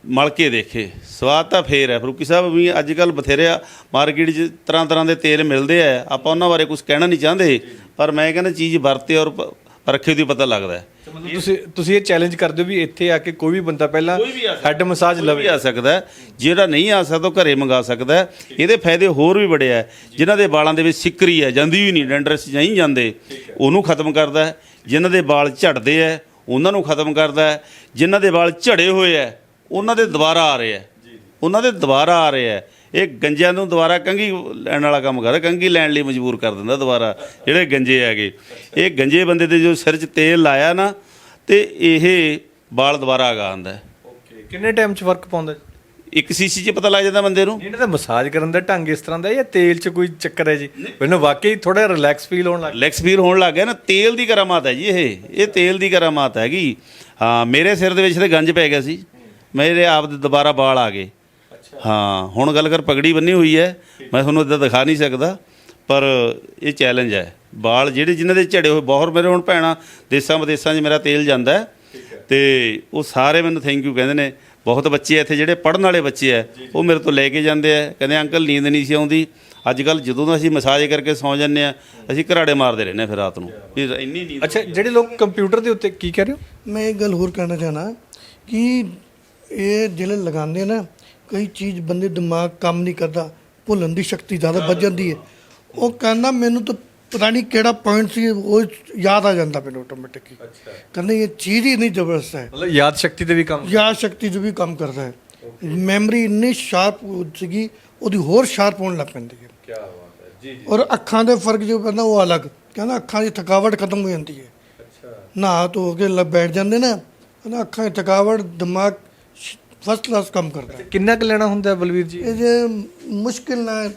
ਮਲ ਕੇ ਦੇਖੇ। ਸਵਾਦ ਤਾਂ ਫੇਰ ਹੈ। ਫਰੂਕੀ ਸਾਹਿਬ ਵੀ ਅੱਜ ਕੱਲ ਬਥੇਰੇ ਮਾਰਕੀਟ 'ਚ ਤਰ੍ਹਾਂ ਤਰ੍ਹਾਂ ਦੇ ਤੇਲ ਮਿਲਦੇ ਆ। ਆਪਾਂ ਉਹਨਾਂ ਬਾਰੇ ਕੁਝ ਕਹਿਣਾ ਨਹੀਂ ਚਾਹੁੰਦੇ। ਪਰ ਮੈਂ ਕਹਿੰਦਾ ਚੀਜ਼ ਵਰਤੇ ਔਰ ਪਰਖੇ ਦੀ ਪਤਾ ਲੱਗਦਾ ਹੈ ਮਤਲਬ ਤੁਸੀਂ ਤੁਸੀਂ ਇਹ ਚੈਲੰਜ ਕਰਦੇ ਹੋ ਵੀ ਇੱਥੇ ਆ ਕੇ ਕੋਈ ਵੀ ਬੰਦਾ ਪਹਿਲਾਂ ਹੈਡ ਮਸਾਜ ਕੋਈ ਲਵੇ ਆ ਸਕਦਾ ਹੈ। ਜਿਹੜਾ ਨਹੀਂ ਆ ਸਕਦਾ ਉਹ ਘਰੇ ਮੰਗਾ ਸਕਦਾ ਹੈ। ਇਹਦੇ ਫਾਇਦੇ ਹੋਰ ਵੀ ਬੜੇ ਆ ਜਿਨ੍ਹਾਂ ਦੇ ਵਾਲਾਂ ਦੇ ਵਿੱਚ ਸਿੱਕਰੀ ਹੈ ਜਾਂਦੀ ਵੀ ਨਹੀਂ ਡੈਂਡਰਸ ਨਹੀਂ ਜਾਂਦੇ ਉਹਨੂੰ ਖਤਮ ਕਰਦਾ ਹੈ। ਜਿਨ੍ਹਾਂ ਦੇ ਵਾਲ ਝੜਦੇ ਆ ਉਹਨਾਂ ਨੂੰ ਖਤਮ ਕਰਦਾ ਹੈ। ਜਿਨ੍ਹਾਂ ਦੇ ਵਾਲ ਝੜੇ ਹੋਏ ਆ ਉਹਨਾਂ ਦੇ ਦੁਬਾਰਾ ਆ ਰਹੇ ਆ ਉਹਨਾਂ ਦੇ ਦੁਬਾਰਾ ਆ ਰਹੇ ਆ ਇਹ ਗੰਜਿਆਂ ਨੂੰ ਦੁਬਾਰਾ ਕੰਗੀ ਲੈਣ ਵਾਲਾ ਕੰਮ ਕਰਦਾ ਕੰਗੀ ਲੈਣ ਲਈ ਮਜਬੂਰ ਕਰ ਦਿੰਦਾ ਦੁਬਾਰਾ ਜਿਹੜੇ ਗੰਜੇ ਹੈਗੇ। ਇਹ ਗੰਜੇ ਬੰਦੇ ਤੇ ਜੋ ਸਿਰ 'ਚ ਤੇਲ ਲਾਇਆ ਨਾ ਤੇ ਇਹ ਵਾਲ ਦੁਬਾਰਾ ਆ ਆਉਂਦਾ ਹੈ। ਓਕੇ ਕਿੰਨੇ ਟਾਈਮ ਚ ਫ਼ਰਕ ਪਾਉਂਦਾ ਇੱਕ ਸੀਸੀ 'ਚ ਪਤਾ ਲੱਗ ਜਾਂਦਾ ਬੰਦੇ ਨੂੰ। ਇਹਨਾਂ ਦਾ ਮਸਾਜ ਕਰਨ ਦਾ ਢੰਗ ਇਸ ਤਰ੍ਹਾਂ ਦਾ ਹੈ ਜਾਂ ਤੇਲ 'ਚ ਕੋਈ ਚੱਕਰ ਹੈ ਜੀ? ਮੈਨੂੰ ਵਾਕਈ ਥੋੜਾ ਰਿਲੈਕਸ ਫੀਲ ਹੋਣ ਲੱਗ ਲੈਕਸ ਫੀਲ ਹੋਣ ਲੱਗ ਗਿਆ ਨਾ ਤੇਲ ਦੀ ਕਰਾਮਾਤ ਹੈ ਜੀ ਇਹ। ਇਹ ਤੇਲ ਦੀ ਕਰਾਮਾਤ ਹੈਗੀ। ਹਾਂ ਮੇਰੇ ਸਿਰ ਦੇ ਵਿੱਚ ਤੇ ਗੰਜ ਪੈ ਗਿਆ ਸੀ। ਮੇਰੇ ਆਪ ਦੇ ਦੁਬਾਰਾ ਵਾਲ ਆ ਗਏ। ਹਾਂ ਹੁਣ ਗੱਲ ਕਰ ਪਗੜੀ ਬੰਨੀ ਹੋਈ ਹੈ ਮੈਂ ਤੁਹਾਨੂੰ ਇਦਾਂ ਦਿਖਾ ਨਹੀਂ ਸਕਦਾ ਪਰ ਇਹ ਚੈਲੰਜ ਹੈ ਵਾਲ ਜਿਹੜੇ ਜਿਨ੍ਹਾਂ ਦੇ ਝੜੇ ਹੋਏ ਬਹੁਤ ਮੇਰੇ ਹੁਣ ਭੈਣਾਂ ਦੇਸਾਂ ਵਿਦੇਸਾਂ 'ਚ ਮੇਰਾ ਤੇਲ ਜਾਂਦਾ ਤੇ ਉਹ ਸਾਰੇ ਮੈਨੂੰ ਥੈਂਕ ਯੂ ਕਹਿੰਦੇ ਨੇ। ਬਹੁਤ ਬੱਚੇ ਇੱਥੇ ਜਿਹੜੇ ਪੜਨ ਵਾਲੇ ਬੱਚੇ ਆ ਉਹ ਮੇਰੇ ਤੋਂ ਲੈ ਕੇ ਜਾਂਦੇ ਆ ਕਹਿੰਦੇ ਅੰਕਲ ਨੀਂਦ ਨਹੀਂ ਸੀ ਆਉਂਦੀ। ਅੱਜ ਕੱਲ ਜਦੋਂ ਦਾ ਅਸੀਂ ਮਸਾਜ ਕਰਕੇ ਸੌਂ ਜੰਨੇ ਆ ਅਸੀਂ ਘਰਾੜੇ ਮਾਰਦੇ ਰਹਿੰਦੇ ਹਾਂ ਫਿਰ ਰਾਤ ਨੂੰ। ਵੀ ਇੰਨੀ ਨੀਂਦ ਅੱਛਾ ਜਿਹੜੇ ਲੋਕ ਕੰਪਿਊਟਰ ਦੇ ਉੱਤੇ ਕੀ ਕਹਿ ਰਹੇ ਹੋ? ਮੈਂ ਇੱਕ ਗੱਲ ਹੋਰ ਕਹਿਣਾ ਚਾਹਨਾ ਕਿ ਇਹ ਜਿਹੜੇ ਲਗਾਉਂਦੇ ਨਾ ਕਈ ਚੀਜ਼ ਬੰਦੇ ਦਿਮਾਗ ਕੰਮ ਨਹੀਂ ਕਰਦਾ ਭੁੱਲਣ ਦੀ ਸ਼ਕਤੀ ਜ਼ਿਆਦਾ ਵੱਧ ਜਾਂਦੀ ਹੈ। ਉਹ ਕਹਿੰਦਾ ਮੈਨੂੰ ਤਾਂ ਪਤਾ ਨਹੀਂ ਕਿਹੜਾ ਪੁਆਇੰਟ ਸੀ ਉਹ ਯਾਦ ਆ ਜਾਂਦਾ ਮੈਨੂੰ ਆਟੋਮੈਟਿਕਲੀ ਕਹਿੰਦੇ ਇਹ ਚੀਜ਼ ਹੀ ਨਹੀਂ ਜ਼ਬਰਦਸਤ ਹੈ। ਮਤਲਬ ਯਾਦ ਸ਼ਕਤੀ ਤੇ ਵੀ ਕੰਮ ਯਾਦ ਸ਼ਕਤੀ 'ਚ ਵੀ ਕੰਮ ਕਰਦਾ ਹੈ। ਮੈਮਰੀ ਇੰਨੀ ਸ਼ਾਰਪ ਸੀਗੀ ਉਹਦੀ ਹੋਰ ਸ਼ਾਰਪ ਹੋਣ ਲੱਗ ਪੈਂਦੀ ਹੈ। ਕੀ ਬਾਤ ਹੈ। ਜੀ ਔਰ ਅੱਖਾਂ ਦੇ ਫ਼ਰਕ ਜੋ ਪੈਂਦਾ ਉਹ ਅਲੱਗ। ਕਹਿੰਦਾ ਅੱਖਾਂ ਦੀ ਥਕਾਵਟ ਖਤਮ ਹੋ ਜਾਂਦੀ ਹੈ। ਅੱਛਾ। ਨਹਾ ਧੋ ਕੇ ਲ ਬੈਠ ਜਾਂਦੇ ਨਾ ਕਹਿੰਦਾ ਅੱਖਾਂ ਦੀ ਥਕਾਵਟ ਦਿਮਾਗ ਫਸਟ ਕਲਾਸ ਕੰਮ ਕਰਦਾ ਹੈ। ਕਿੰਨਾ ਕੁ ਲੈਣਾ ਹੁੰਦਾ ਹੈ ਬਲਵੀਰ ਜੀ? ਇਹ ਜੇ ਮੁਸ਼ਕਿਲ ਨਾਲ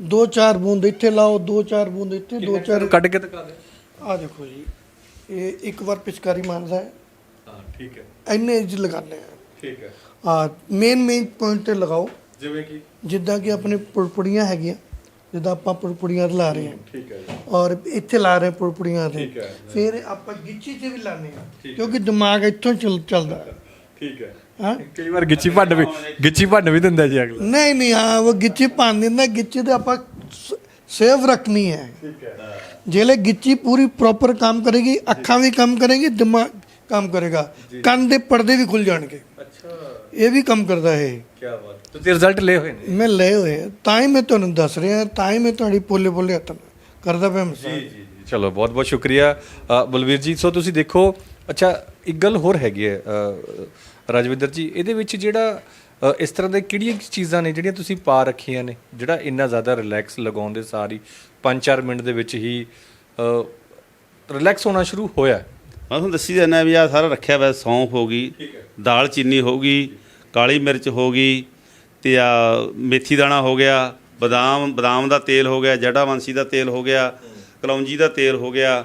ਦੋ ਚਾਰ ਬੂੰਦ ਇੱਥੇ ਲਾਓ ਦੋ ਚਾਰ ਬੂੰਦ ਇੱਥੇ ਦੋ ਚਾਰ ਕੱਢ ਕੇ ਦਿਖਾ ਦੇ ਆ ਦੇਖੋ ਜੀ ਇਹ ਇੱਕ ਵਾਰ ਪਿਚਕਾਰੀ ਮਾਰਦਾ ਹੈ। ਹਾਂ ਠੀਕ ਹੈ। ਇੰਨੇ ਇੰਜ ਲਗਾਉਂਦੇ ਆ। ਠੀਕ ਹੈ। ਆ ਮੇਨ ਮੇਨ ਪੁਆਇੰਟ ਤੇ ਲਗਾਓ। ਜਿਵੇਂ ਕਿ? ਜਿੱਦਾਂ ਕਿ ਆਪਣੇ ਪੁੜਪੁੜੀਆਂ ਹੈਗੀਆਂ ਜਿੱਦਾਂ ਆਪਾਂ ਪੁੜਪੁੜੀਆਂ ਲਾ ਰਹੇ ਹਾਂ। ਠੀਕ ਹੈ ਜੀ। ਔਰ ਇੱਥੇ ਲਾ ਰਹੇ ਪੁੜਪੁੜੀਆਂ ਤੇ ਠੀਕ ਹੈ। ਫਿਰ ਆਪਾਂ ਗਿੱਚੀ 'ਚ ਵੀ ਲਾਉਂਦੇ ਹਾਂ। ਕਿਉਂਕਿ ਦਿਮਾਗ ਇੱਥੋਂ ਚੱਲ ਚੱਲਦਾ ਹੈ। ਠੀਕ ਹੈ। ਹਾਂ? ਕਈ ਵਾਰ ਗਿੱਚੀ ਭੰਡ ਵੀ ਗਿੱਚੀ ਭੰਡ ਵੀ ਦਿੰਦਾ ਜੀ ਅਗਲਾ। ਨਹੀਂ ਨਹੀਂ ਹਾਂ ਉਹ ਗਿੱਚੀ ਪਾਣ ਦਿੰਦਾ ਗਿੱਚੀ ਤੇ ਆਪਾਂ ਸੇਵ ਰੱਖਣੀ ਹੈ। ਠੀਕ ਹੈ। ਜਿਹੜੇ ਗਿੱਚੀ ਪੂਰੀ ਪ੍ਰੋਪਰ ਕੰਮ ਕਰੇਗੀ ਅੱਖਾਂ ਵੀ ਕੰਮ ਕਰੇਗੀ ਦਿਮਾਗ ਕੰਮ ਕਰੇਗਾ। ਕੰਨ ਦੇ ਪਰਦੇ ਵੀ ਖੁੱਲ ਜਾਣਗੇ। ਅੱਛਾ। ਇਹ ਵੀ ਕੰਮ ਕਰਦਾ ਹੈ ਕੀ ਬਾਤ। ਤੁਸੀਂ ਰਿਜ਼ਲਟ ਲਏ ਹੋਏ ਨੇ? ਮੈਂ ਲਏ ਹੋਏ। ਤਾਂ ਹੀ ਮੈਂ ਤੁਹਾਨੂੰ ਦੱਸ ਰਿਹਾ ਤਾਂ ਹੀ ਮੈਂ ਤੁਹਾਡੀ ਪੋਲੇ ਪੋਲੇ ਹੱਥ ਕਰਦਾ ਪਿਆ ਮਸਾਜ। ਚਲੋ ਬਹੁਤ ਬਹੁਤ ਸ਼ੁਕਰੀਆ ਬਲਵੀਰ ਜੀ ਸੋ ਤੁਸੀਂ ਦੇਖੋ ਅੱਛਾ ਇੱਕ ਗੱਲ ਹੋਰ ਹੈਗੀ ਹੈ। ਰਾਜਵਿੰਦਰ ਜੀ ਇਹਦੇ ਵਿੱਚ ਜਿਹੜਾ ਇਸ ਤਰ੍ਹਾਂ ਦੇ ਕਿਹੜੀਆਂ ਚੀਜ਼ਾਂ ਨੇ ਜਿਹੜੀਆਂ ਤੁਸੀਂ ਪਾ ਰੱਖੀਆਂ ਨੇ ਜਿਹੜਾ ਇੰਨਾ ਜ਼ਿਆਦਾ ਰਿਲੈਕਸ ਲਗਾਉਂਦੇ ਸਾਰੀ 5-4 ਮਿੰਟ ਦੇ ਵਿੱਚ ਹੀ ਰਿਲੈਕਸ ਹੋਣਾ ਸ਼ੁਰੂ ਹੋਇਆ? ਮੈਂ ਤੁਹਾਨੂੰ ਦੱਸੀ ਜਾਂਦਾ ਵੀ ਆ ਸਾਰਾ ਰੱਖਿਆ ਹੋਇਆ ਸੌਂਫ ਹੋ ਗਈ ਦਾਲ ਚੀਨੀ ਹੋ ਗਈ ਕਾਲੀ ਮਿਰਚ ਹੋ ਗਈ ਤੇ ਆ ਮੇਥੀ ਦਾਣਾ ਹੋ ਗਿਆ ਬਦਾਮ ਬਦਾਮ ਦਾ ਤੇਲ ਹੋ ਗਿਆ ਜਟਾਵੰਸੀ ਦਾ ਤੇਲ ਹੋ ਗਿਆ ਕਲੌਂਜੀ ਦਾ ਤੇਲ ਹੋ ਗਿਆ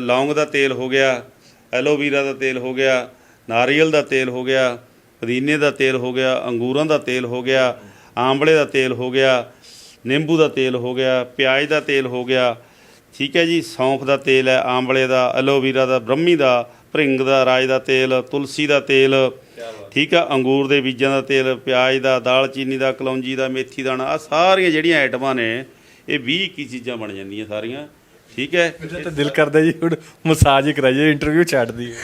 ਲੌਂਗ ਦਾ ਤੇਲ ਹੋ ਗਿਆ ਐਲੋਵੀਰਾ ਦਾ ਤੇਲ ਹੋ ਗਿਆ ਨਾਰੀਅਲ ਦਾ ਤੇਲ ਹੋ ਗਿਆ ਪੁਦੀਨੇ ਦਾ ਤੇਲ ਹੋ ਗਿਆ ਅੰਗੂਰਾਂ ਦਾ ਤੇਲ ਹੋ ਗਿਆ ਆਂਵਲੇ ਦਾ ਤੇਲ ਹੋ ਗਿਆ ਨਿੰਬੂ ਦਾ ਤੇਲ ਹੋ ਗਿਆ ਪਿਆਜ਼ ਦਾ ਤੇਲ ਹੋ ਗਿਆ ਠੀਕ ਹੈ ਜੀ ਸੌਂਫ ਦਾ ਤੇਲ ਹੈ ਆਂਵਲੇ ਦਾ ਐਲੋਵੀਰਾ ਦਾ ਬ੍ਰਹਮੀ ਦਾ ਭਰਿੰਗ ਦਾ ਰਾਜ ਦਾ ਤੇਲ ਤੁਲਸੀ ਦਾ ਤੇਲ ਠੀਕ ਆ ਅੰਗੂਰ ਦੇ ਬੀਜਾਂ ਦਾ ਤੇਲ ਪਿਆਜ਼ ਦਾ ਦਾਲਚੀਨੀ ਦਾ ਕਲੌਂਜੀ ਦਾ ਮੇਥੀ ਦਾਣਾ ਆ ਸਾਰੀਆਂ ਜਿਹੜੀਆਂ ਆਈਟਮਾਂ ਨੇ ਇਹ 20 ਕੀ ਚੀਜ਼ਾਂ ਬਣ ਜਾਂਦੀਆਂ ਸਾਰੀਆਂ ਠੀਕ ਹੈ। ਮੇਰਾ ਤਾਂ ਦਿਲ ਕਰਦਾ ਜੀ ਹੁਣ ਮਸਾਜ ਹੀ ਕਰਾਈਏ ਇੰਟਰਵਿਊ ਛੱਡ ਦਈਏ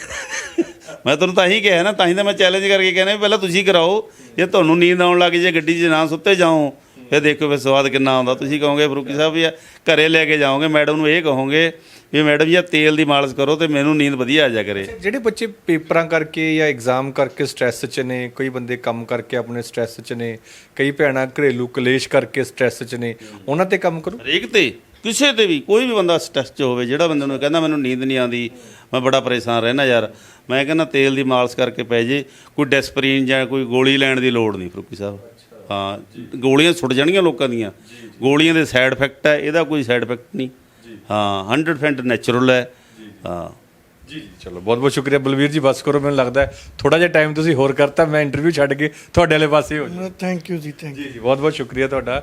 ਮੈਂ ਤੁਹਾਨੂੰ ਤਾਂ ਹੀ ਕਿਹਾ ਨਾ ਤਾਂ ਹੀ ਤਾਂ ਮੈਂ ਚੈਲੰਜ ਕਰਕੇ ਕਹਿੰਦਾ ਵੀ ਪਹਿਲਾਂ ਤੁਸੀਂ ਕਰਾਓ ਜੇ ਤੁਹਾਨੂੰ ਨੀਂਦ ਆਉਣ ਲੱਗ ਜੇ ਗੱਡੀ 'ਚ ਨਾ ਸੁੱਤੇ ਜਾਓ ਫਿਰ ਦੇਖੋ ਫਿਰ ਸਵਾਦ ਕਿੰਨਾ ਆਉਂਦਾ। ਤੁਸੀਂ ਕਹੋਗੇ ਫਰੂਕੀ ਸਾਹਿਬ ਵੀ ਘਰੇ ਲੈ ਕੇ ਜਾਓਗੇ ਮੈਡਮ ਨੂੰ ਇਹ ਕਹੋਗੇ ਵੀ ਮੈਡਮ ਜੀ ਆ ਤੇਲ ਦੀ ਮਾਲਿਸ਼ ਕਰੋ ਤੇ ਮੈਨੂੰ ਨੀਂਦ ਵਧੀਆ ਆ ਜਾ ਕਰੇ। ਜਿਹੜੇ ਬੱਚੇ ਪੇਪਰਾਂ ਕਰਕੇ ਜਾਂ ਐਗਜ਼ਾਮ ਕਰਕੇ ਸਟ੍ਰੈਸ 'ਚ ਨੇ ਕਈ ਬੰਦੇ ਕੰਮ ਕਰਕੇ ਆਪਣੇ ਸਟ੍ਰੈਸ 'ਚ ਨੇ ਕਈ ਭੈਣਾਂ ਘਰੇਲੂ ਕਲੇਸ਼ ਕਰਕੇ ਸਟ੍ਰੈਸ 'ਚ ਨੇ ਉਹਨਾਂ ਤੇ ਕੰਮ ਕਰੋ। ਹਰੇਕ ਤੇ। ਕਿਸੇ ਤੇ ਵੀ ਕੋਈ ਵੀ ਬੰਦਾ ਸਟ੍ਰੈਸ 'ਚ ਹੋਵੇ ਜਿਹੜਾ ਬੰਦੇ ਨੂੰ ਕਹਿੰਦਾ ਮੈਨੂੰ ਨੀਂਦ ਨਹੀਂ ਆਉਂਦੀ ਮੈਂ ਬੜਾ ਪਰੇਸ਼ਾਨ ਰਹਿਣਾ ਯਾਰ। ਮੈਂ ਕਹਿੰਦਾ ਤੇਲ ਦੀ ਮਾਲਿਸ਼ ਕਰਕੇ ਪੈ ਜੇ ਕੋਈ ਡੈਸਪਰੀਨ ਜਾਂ ਕੋਈ ਗੋਲੀ ਲੈਣ ਦੀ ਲੋੜ ਨਹੀਂ ਫਰੂਕੀ ਸਾਹਿਬ। ਹਾਂ ਗੋਲੀਆਂ ਛੁੱਟ ਜਾਣਗੀਆਂ ਲੋਕਾਂ ਦੀਆਂ। ਗੋਲੀਆਂ ਦੇ ਸਾਈਡ ਇਫੈਕਟ ਹੈ ਇਹਦਾ ਕੋਈ ਸਾਈਡ ਇਫੈਕਟ ਨਹੀਂ। ਹਾਂ 100% ਨੈਚੁਰਲ ਹੈ। ਹਾਂ। ਜੀ ਜੀ। ਚਲੋ ਬਹੁਤ ਬਹੁਤ ਸ਼ੁਕਰੀਆ ਬਲਵੀਰ ਜੀ ਬਸ ਕਰੋ ਮੈਨੂੰ ਲੱਗਦਾ ਥੋੜਾ ਜਿਹਾ ਟਾਈਮ ਤੁਸੀਂ ਹੋਰ ਕਰਤਾ ਮੈਂ ਇੰਟਰਵਿਊ ਛੱਡ ਕੇ ਤੁਹਾਡੇ ਵਾਲੇ ਪਾਸੇ ਹੋ ਜਾਊਂ। ਥੈਂਕ ਯੂ ਜੀ ਥੈਂਕ ਜੀ ਜੀ ਬਹੁਤ ਬਹੁਤ ਸ਼ੁਕਰੀਆ ਤੁਹਾਡਾ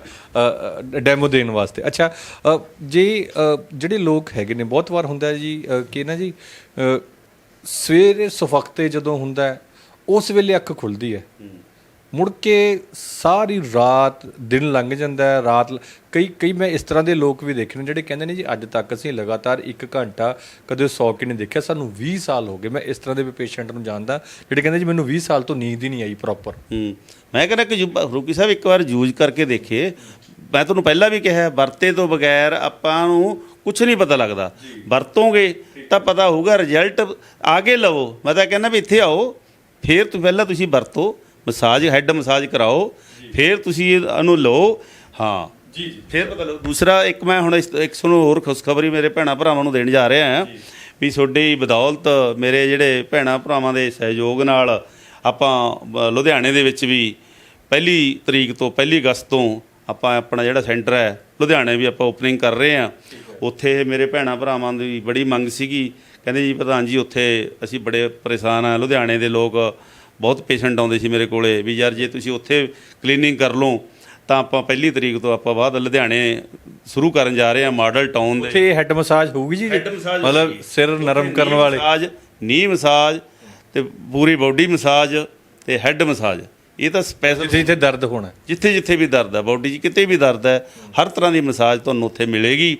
ਡੈਮੋ ਦੇਣ ਵਾਸਤੇ। ਅੱਛਾ ਜੇ ਜਿਹੜੇ ਲੋਕ ਹੈਗੇ ਨੇ ਬਹੁਤ ਵਾਰ ਹੁੰਦਾ ਜੀ ਕਿ ਨਾ ਜੀ ਸਵੇਰੇ ਸੁਫਖਤੇ ਜਦੋਂ ਹੁੰਦਾ ਉਸ ਵੇਲੇ ਅੱਖ ਖੁੱਲਦੀ ਹੈ। ਮੁੜ ਕੇ ਸਾਰੀ ਰਾਤ ਦਿਨ ਲੰਘ ਜਾਂਦਾ ਹੈ, ਰਾਤ ਕਈ ਕਈ ਮੈਂ ਇਸ ਤਰ੍ਹਾਂ ਦੇ ਲੋਕ ਵੀ ਦੇਖੇ ਨੇ ਜਿਹੜੇ ਕਹਿੰਦੇ ਨੇ ਜੀ ਅੱਜ ਤੱਕ ਅਸੀਂ ਲਗਾਤਾਰ 1 ਘੰਟਾ ਕਦੇ ਸੌ ਕੇ ਨਹੀਂ ਦੇਖਿਆ, ਸਾਨੂੰ 20 ਸਾਲ ਹੋ ਗਏ। ਮੈਂ ਇਸ ਤਰ੍ਹਾਂ ਦੇ ਵੀ ਪੇਸ਼ੈਂਟ ਨੂੰ ਜਾਣਦਾ, ਜਿਹੜੇ ਕਹਿੰਦੇ ਜੀ ਮੈਨੂੰ 20 ਸਾਲ ਤੋਂ ਨੀਂਦ ਹੀ ਨਹੀਂ ਆਈ ਪ੍ਰੋਪਰ ਹੂੰ, ਮੈਂ ਕਹਿੰਦਾ ਕਿ ਜੁ- ਫਰੂਕੀ ਸਾਹਿਬ ਇੱਕ ਵਾਰ ਯੂਜ਼ ਕਰਕੇ ਦੇਖੇ। ਮੈਂ ਤੁਹਾਨੂੰ ਪਹਿਲਾਂ ਵੀ ਕਿਹਾ, ਵਰਤੇ ਤੋਂ ਬਗੈਰ ਆਪਾਂ ਨੂੰ ਕੁਝ ਨਹੀਂ ਪਤਾ ਲੱਗਦਾ। ਵਰਤੋਂਗੇ ਤਾਂ ਪਤਾ ਹੋਊਗਾ ਰਿਜ਼ਲਟ ਆਗੇ ਲਵੋ। ਮੈਂ ਤਾਂ ਕਹਿੰਦਾ ਵੀ ਇੱਥੇ ਆਓ, ਫਿਰ ਤੋਂ, ਪਹਿਲਾਂ ਤੁਸੀਂ ਵਰਤੋ। ਮਸਾਜ ਹੈੱਡ ਮਸਾਜ ਕਰਾਓ ਫਿਰ ਤੁਸੀਂ ਇਹਨੂੰ ਲਓ। ਹਾਂ। ਜੀ ਜੀ। ਫਿਰ ਪਤਾ ਲੱਗੂ। ਦੂਸਰਾ ਇੱਕ ਮੈਂ ਹੁਣ ਇਸ- ਇੱਕ ਤੁਹਾਨੂੰ ਹੋਰ ਖੁਸ਼ਖਬਰੀ ਮੇਰੇ ਭੈਣਾ ਭਰਾਵਾਂ ਨੂੰ ਦੇਣ ਜਾ ਰਿਹਾ ਹਾਂ ਵੀ ਤੁਹਾਡੀ ਬਦੌਲਤ ਮੇਰੇ ਜਿਹੜੇ ਭੈਣਾ ਭਰਾਵਾਂ ਦੇ ਸਹਿਯੋਗ ਨਾਲ ਆਪਾਂ ਅ, ਲੁਧਿਆਣੇ ਦੇ ਵਿੱਚ ਵੀ ਪਹਿਲੀ ਤਰੀਕ ਤੋਂ ਪਹਿਲੀ ਅਗਸਤ ਤੋਂ ਆਪਾਂ ਆਪਣਾ ਜਿਹੜਾ ਸੈਂਟਰ ਹੈ ਲੁਧਿਆਣੇ ਵੀ ਆਪਾਂ ਓਪਨਿੰਗ ਕਰ ਰਹੇ ਹਾਂ। ਉੱਥੇ ਮੇਰੇ ਭੈਣਾਂ ਭਰਾਵਾਂ ਦੀ ਬੜੀ ਮੰਗ ਸੀਗੀ। ਕਹਿੰਦੇ ਜੀ ਪ੍ਰਧਾਨ ਜੀ ਉੱਥੇ ਅਸੀਂ ਬੜੇ ਪਰੇਸ਼ਾਨ ਆ ਲੁਧਿਆਣੇ ਦੇ ਲੋਕ ਬਹੁਤ ਪੇਸ਼ੈਂਟ ਆਉਂਦੇ ਸੀ ਮੇਰੇ ਕੋਲੇ ਵੀ ਯਾਰ ਜੇ ਤੁਸੀਂ ਉੱਥੇ ਕਲੀਨਿੰਗ ਕਰ ਲਓ ਤਾਂ ਆਪਾਂ ਪਹਿਲੀ ਤਰੀਕ ਤੋਂ ਆਪਾਂ ਬਾਅਦ ਲੁਧਿਆਣੇ ਸ਼ੁਰੂ ਕਰਨ ਜਾ ਰਹੇ ਹਾਂ ਮਾਡਲ ਟਾਊਨ ਦੇ। ਉੱਥੇ ਹੈਡ ਮਸਾਜ ਹੋਊਗੀ ਜੀ Head massage ਮਤਲਬ ਹੋਊਗੀ। ਸਿਰ ਨਰਮ ਕਰਨ ਵਾਲੇ। ਮਸਾਜ ਨੀ ਮਸਾਜ ਤੇ ਪੂਰੀ ਬਾਡੀ ਮਸਾਜ ਤੇ ਹੈਡ ਮਸਾਜ ਇਹ ਤਾਂ ਸਪੈਸ਼ਲ ਜਿੱਥੇ ਜਿੱਥੇ ਦਰਦ ਹੋਣਾ। ਜਿੱਥੇ ਜਿੱਥੇ ਵੀ ਦਰਦ ਹੈ ਬਾਡੀ 'ਚ ਕਿਤੇ ਵੀ ਦਰਦ ਹੈ ਹਰ ਤਰ੍ਹਾਂ ਦੀ ਮਸਾਜ ਤੁਹਾਨੂੰ ਉੱਥੇ ਮਿਲੇਗੀ।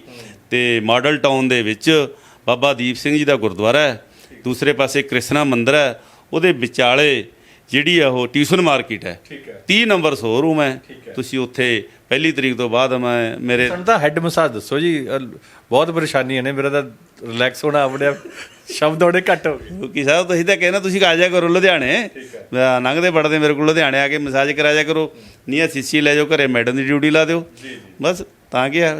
ਤੇ ਮਾਡਲ ਟਾਊਨ ਦੇ ਵਿੱਚ ਬਾਬਾ ਦੀਪ ਸਿੰਘ ਜੀ ਦਾ ਗੁਰਦੁਆਰਾ ਹੈ ਦੂਸਰੇ ਪਾਸੇ ਕ੍ਰਿਸ਼ਨਾ ਮੰਦਿਰ ਹੈ ਉਹਦੇ ਵਿਚਾਲੇ ਜਿਹੜੀ ਆ ਉਹ ਟਿਊਸ਼ਨ ਮਾਰਕੀਟ ਹੈ। 30 ਨੰਬਰ ਸ਼ੋਰੂਮ ਹੈ। ਤੁਸੀਂ ਉੱਥੇ ਪਹਿਲੀ ਤਰੀਕ ਤੋਂ ਬਾਅਦ ਮੈਂ ਮੇਰੇ ਸਾਨੂੰ ਤਾਂ ਹੈਡ ਮਸਾਜ ਦੱਸੋ ਜੀ। ਬਹੁਤ ਪਰੇਸ਼ਾਨੀਆਂ ਨੇ। ਮੇਰਾ ਤਾਂ ਰਿਲੈਕਸ ਹੋਣਾ ਆਪਣੇ ਆਪ ਸ਼ਬਦ ਉਹਦੇ ਘੱਟ ਹੋ ਗਏ। ਕੀ ਸਾਹਿਬ ਤੁਸੀਂ ਤਾਂ ਕਹਿੰਦਾ ਤੁਸੀਂ ਆ ਜਾਇਆ ਕਰੋ ਲੁਧਿਆਣੇ। ਲੰਘਦੇ ਵੜਦੇ ਮੇਰੇ ਕੋਲ ਲੁਧਿਆਣੇ ਆ ਕੇ ਮਸਾਜ ਕਰਾ। ਜਾ ਕਰੋ ਨਹੀਂ ਆ ਸੀਸੀ ਲੈ ਜਾਓ ਘਰੇ ਮੈਡਮ ਦੀ ਡਿਊਟੀ ਲਾ ਦਿਓ। ਬਸ ਤਾਂ ਕੀ ਆ।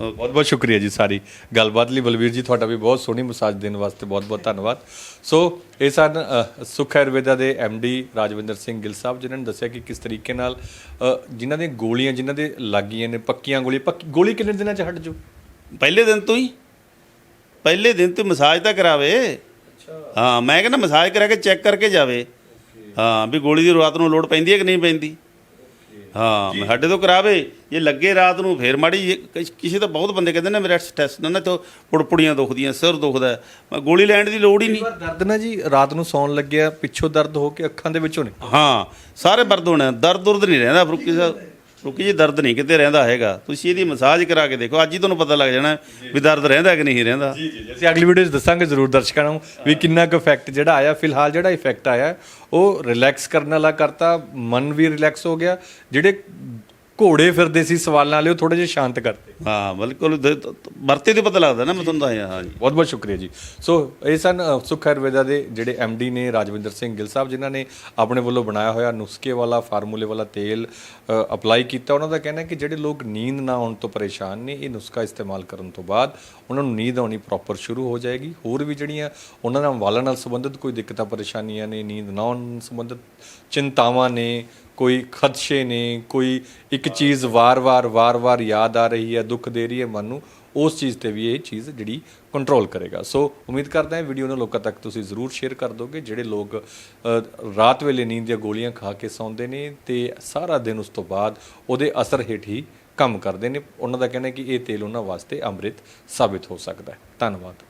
ਬਹੁਤ ਬਹੁਤ ਸ਼ੁਕਰੀਆ ਜੀ ਸਾਰੀ ਗੱਲਬਾਤ ਲਈ। ਬਲਵੀਰ ਜੀ ਤੁਹਾਡਾ ਵੀ ਬਹੁਤ ਸੋਹਣੀ ਮਸਾਜ ਦੇਣ ਵਾਸਤੇ ਬਹੁਤ ਬਹੁਤ ਧੰਨਵਾਦ। ਸੋ ਇਹ ਸਨ ਸੁਖ ਆਯੁਰਵੇਦਾ ਦੇ ਡੀ ਰਾਜਵਿੰਦਰ ਸਿੰਘ ਗਿੱਲ ਸਾਹਿਬ ਜਿਨ੍ਹਾਂ ਨੇ ਦੱਸਿਆ ਕਿ ਕਿਸ ਤਰੀਕੇ ਨਾਲ ਜਿਨ੍ਹਾਂ ਦੀਆਂ ਗੋਲੀਆਂ ਜਿਨ੍ਹਾਂ ਦੇ ਲੱਗੀਆਂ ਨੇ ਪੱਕੀਆਂ ਗੋਲੀਆਂ ਪੱਕੀ ਗੋਲੀ ਕਿੰਨੇ ਦਿਨਾਂ ਚ ਹਟ ਜੂ? ਪਹਿਲੇ ਦਿਨ ਤੋਂ ਹੀ। ਪਹਿਲੇ ਦਿਨ ਤੋਂ ਮਸਾਜ ਤਾਂ ਕਰਾਵੇ। ਹਾਂ ਮੈਂ ਕਹਿੰਦਾ ਮਸਾਜ ਕਰਾ ਕੇ ਚੈੱਕ ਕਰਕੇ ਜਾਵੇ। ਹਾਂ ਵੀ ਗੋਲੀ ਦੀ ਰਾਤ ਨੂੰ ਲੋਡ ਪੈਂਦੀ ਹੈ ਕਿ ਨਹੀਂ ਪੈਂਦੀ? ਹਾਂ ਸਾਡੇ ਤੋਂ ਕਰਾਵੇ। ਜੇ ਲੱਗੇ ਰਾਤ ਨੂੰ ਫੇਰ ਮਾੜੀ ਕਿਸ- ਤਾਂ ਬਹੁਤ ਬੰਦੇ ਕਹਿੰਦੇ ਨੇ ਮੇਰਾ ਸਟ੍ਰੈਸ ਨਾ ਤੋਂ ਪੁੜਪੁੜੀਆਂ ਦੁਖਦੀਆਂ ਸਿਰ ਦੁਖਦਾ। ਮੈਂ ਗੋਲੀ ਲੈਣ ਦੀ ਲੋੜ ਹੀ ਨਹੀਂ। ਪਰ ਦਰਦ ਨਾ ਜੀ ਰਾਤ ਨੂੰ ਸੌਣ ਲੱਗਿਆ ਪਿੱਛੋਂ ਦਰਦ ਹੋ ਕੇ ਅੱਖਾਂ ਦੇ ਵਿੱਚੋਂ ਨੇ ਹਾਂ ਸਾਰੇ ਦਰਦ ਹੋਣਾ ਦਰਦ ਦੁਰਦ ਨਹੀਂ ਰਹਿੰਦਾ ਫਰੂਕੀ ਸਾਹਿਬ। ਫਰੂਕੀ ਜੀ ਦਰਦ ਨਹੀਂ ਕਿਤੇ ਰਹਿੰਦਾ ਹੈਗਾ। ਤੁਸੀਂ ਇਹਦੀ ਮਸਾਜ ਕਰਾ ਕੇ ਦੇਖੋ ਅੱਜ ਹੀ ਤੁਹਾਨੂੰ ਪਤਾ ਲੱਗ ਜਾਣਾ ਵੀ ਦਰਦ ਰਹਿੰਦਾ ਕਿ ਨਹੀਂ ਰਹਿੰਦਾ। ਜੀ ਜੀ ਅਸੀਂ ਅਗਲੀ ਵੀਡੀਓ 'ਚ ਦੱਸਾਂਗੇ ਜ਼ਰੂਰ ਦਰਸ਼ਕਾਂ ਨੂੰ ਵੀ ਕਿੰਨਾ ਕੁ ਇਫੈਕਟ ਜਿਹੜਾ ਆਇਆ। ਫਿਲਹਾਲ ਜਿਹੜਾ ਇਫੈਕਟ ਆਇਆ ਉਹ ਰਿਲੈਕਸ ਕਰਨ ਵਾਲਾ ਕਰਤਾ ਮਨ ਵੀ ਰਿਲੈਕਸ ਹੋ ਗਿਆ। ਜਿਹੜੇ ਘੋੜੇ ਫਿਰਦੇ ਸੀ ਸਵਾਲਾਂ ਵਾਲੇ ਉਹ ਥੋੜੇ ਜਿਹਾ ਸ਼ਾਂਤ ਕਰਤੇ। ਹਾਂ ਬਿਲਕੁਲ ਵਰਤੇ ਤੇ ਪਤਾ ਲੱਗਦਾ ਨਾ ਮੈਂ ਤੁਹਾਨੂੰ ਦੱਸਿਆ ਹਾਂ ਜੀ ਬਹੁਤ ਬਹੁਤ ਸ਼ੁਕਰੀਆ ਜੀ। ਸੋ ਇਹ ਸਨ ਸੁਖ ਆਯੁਰਵੇਦਾ ਦੇ ਜਿਹੜੇ ਡੀ ਨੇ ਰਾਜਵਿੰਦਰ ਸਿੰਘ ਗਿੱਲ ਸਾਹਿਬ ਜਿਨ੍ਹਾਂ ਨੇ ਆਪਣੇ ਵੱਲੋਂ ਬਣਾਇਆ ਹੋਇਆ ਨੁਸਖੇ ਵਾਲਾ ਫਾਰਮੂਲੇ ਵਾਲਾ ਤੇਲ ਅਪਲਾਈ ਕੀਤਾ। ਉਹਨਾਂ ਦਾ ਕਹਿਣਾ ਹੈ ਕਿ ਜਿਹੜੇ ਲੋਕ ਨੀਂਦ ਨਾ ਆਉਣ ਤੋਂ ਪਰੇਸ਼ਾਨ ਨੇ ਇਹ ਨੁਸਖਾ ਇਸਤੇਮਾਲ ਕਰਨ ਤੋਂ ਬਾਅਦ ਉਹਨਾਂ ਨੂੰ ਨੀਂਦ ਆਉਣੀ ਪ੍ਰੋਪਰ ਸ਼ੁਰੂ ਹੋ ਜਾਏਗੀ। ਹੋਰ ਵੀ ਜਿਹੜੀਆਂ ਉਹਨਾਂ ਨਾਲ ਵਾਲਾਂ ਨਾਲ ਸੰਬੰਧਿਤ ਕੋਈ ਦਿੱਕਤਾਂ ਪਰੇਸ਼ਾਨੀਆਂ ਨੇ ਨੀਂਦ ਨਾ ਆਉਣ ਸੰਬੰਧਿਤ ਚਿੰਤਾਵਾਂ ਨੇ ਕੋਈ ਖਦਸ਼ੇ ਨੇ, ਕੋਈ ਇੱਕ ਚੀਜ਼ ਵਾਰ-ਵਾਰ ਵਾਰ-ਵਾਰ ਯਾਦ ਆ ਰਹੀ ਹੈ, ਦੁੱਖ ਦੇ ਰਹੀ ਹੈ ਮਨ ਨੂੰ, ਉਸ ਚੀਜ਼ ਤੇ ਵੀ ਇਹ ਚੀਜ਼ ਜਿਹੜੀ ਕੰਟਰੋਲ ਕਰੇਗਾ। ਸੋ ਉਮੀਦ ਕਰਦਾ ਹਾਂ ਵੀਡੀਓ ਨੂੰ ਲੋਕਾਂ ਤੱਕ ਤੁਸੀਂ ਜ਼ਰੂਰ ਸ਼ੇਅਰ ਕਰ ਦੋਗੇ, ਜਿਹੜੇ ਲੋਕ ਰਾਤ ਵੇਲੇ ਨੀਂਦ ਦੀਆਂ ਗੋਲੀਆਂ ਖਾ ਕੇ ਸੌਂਦੇ ਨੇ ਤੇ ਸਾਰਾ ਦਿਨ ਉਸ ਤੋਂ ਬਾਅਦ ਉਹਦੇ ਅਸਰ ਹੇਠ ਹੀ ਕੰਮ ਕਰਦੇ ਨੇ। ਉਹਨਾਂ ਦਾ ਕਹਿਣਾ ਹੈ ਕਿ ਇਹ ਤੇਲ ਉਹਨਾਂ ਵਾਸਤੇ ਅੰਮ੍ਰਿਤ ਸਾਬਿਤ ਹੋ ਸਕਦਾ ਹੈ। ਧੰਨਵਾਦ।